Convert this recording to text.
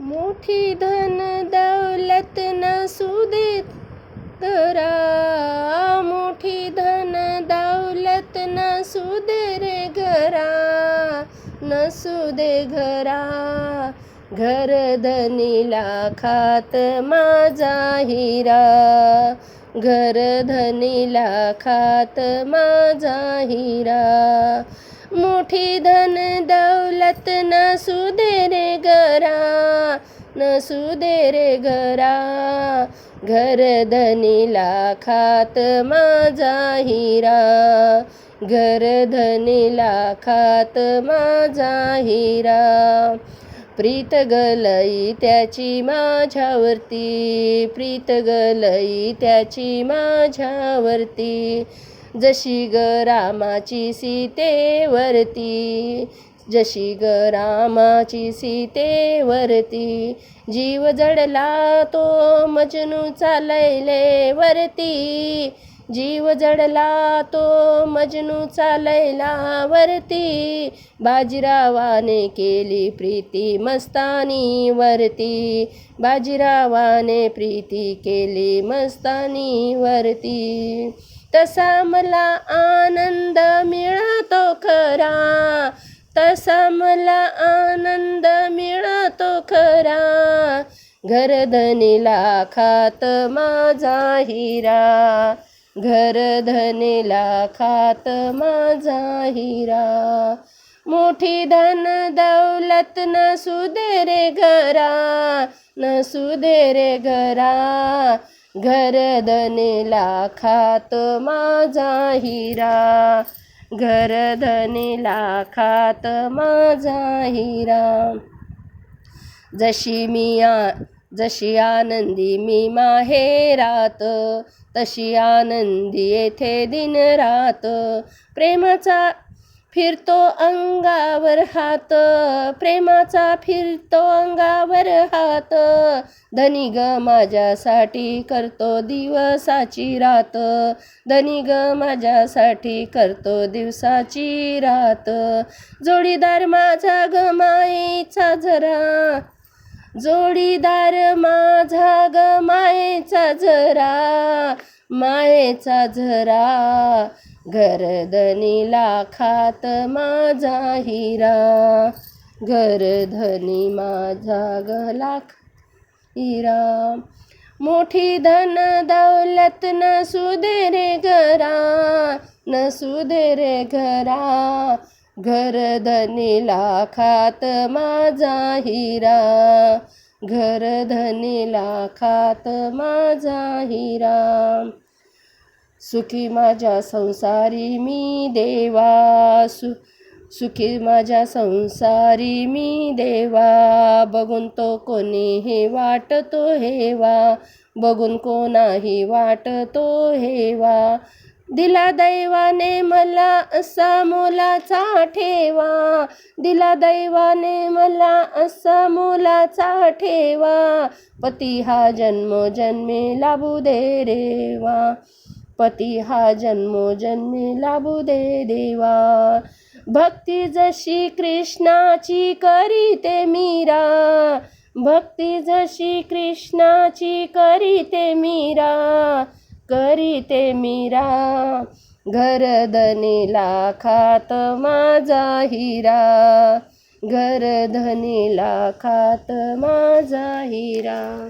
मोठी धन दौलत नसू देत घरा मोठी धन दौलत नसू दे रे घरा. नसू दे घरा. घर धनीला खात माझा हिरा. घर धनीला खात माझा हिरा. मोठी धन दौलत नसू दे रे घरा नसू दे रे घरा घर धनीला खात माझा हिरा घर धनीला खात माझा हिरा. प्रीत गलई त्याची माझ्यावरती प्रीत गलई त्याची माझ्यावरती. जशी ग रामाची सीतेवरती जशी ग रामाची सीतेवरती जीव जडला तो मजनू चालैले वरती. जीव जडला तो मजनू चालैला वरती बाजीरावाने केली प्रीती मस्तानी वरती बाजीरावाने प्रीती केली मस्तानी वरती तसा मला आनंद मिळतो खरा. तसा मला आनंद मिळतो खरा. घरधनीला खात माझा हिरा. घरधनीला खात माझा हिरा. मोठी धन दौलत नसू दे रे घरा नसू दे रे घरा. घरधनीला खात माझा हिरा. घरधनीला खात माझा हिरा. जशी मी जशी आनंदी मी माहेरात तशी आनंदी येथे दिन रात. प्रेमाचा फिरतो अंगावर हात प्रेमाचा फिरतो अंगावर हात. धनी ग माझ्यासाठी करतो दिवसाची रात. धनी ग माझ्यासाठी करतो दिवसाची रात. जोडीदार माझा ग माईचा जरा जोडीदार माझा ग मायेचा जरा मायेचा झरा घरधनीला खात माझा हिरा घरधनी माझा गला हिरा. मोठी धन दौलत नसू दे रे घरा नसू दे रे घरा. घरधनीला खात माझा हिरा. घरधनीला खात माझा हिरा. सुखी माझ्या संसारी मी देवा. सु सुखी माझ्या संसारी मी देवा. बघून तो कोणी हे वाटतो हेवा. बघून कोणाही वाटतो हेवा. दिला दैवाने मला असा मोलाचा ठेवा. दिला दैवाने मला असा मोलाचा ठेवा. पती हा जन्मोजन्मी लाभू दे रेवा पती हा जन्मोजन्मी लाभू दे देवा. भक्ती जशी कृष्णाची करीते मीरा. भक्ती जशी कृष्णाची करीते मीरा. करीते मीरा घरधनीला खात माझा हिरा. घरधनीला खात माझा हिरा.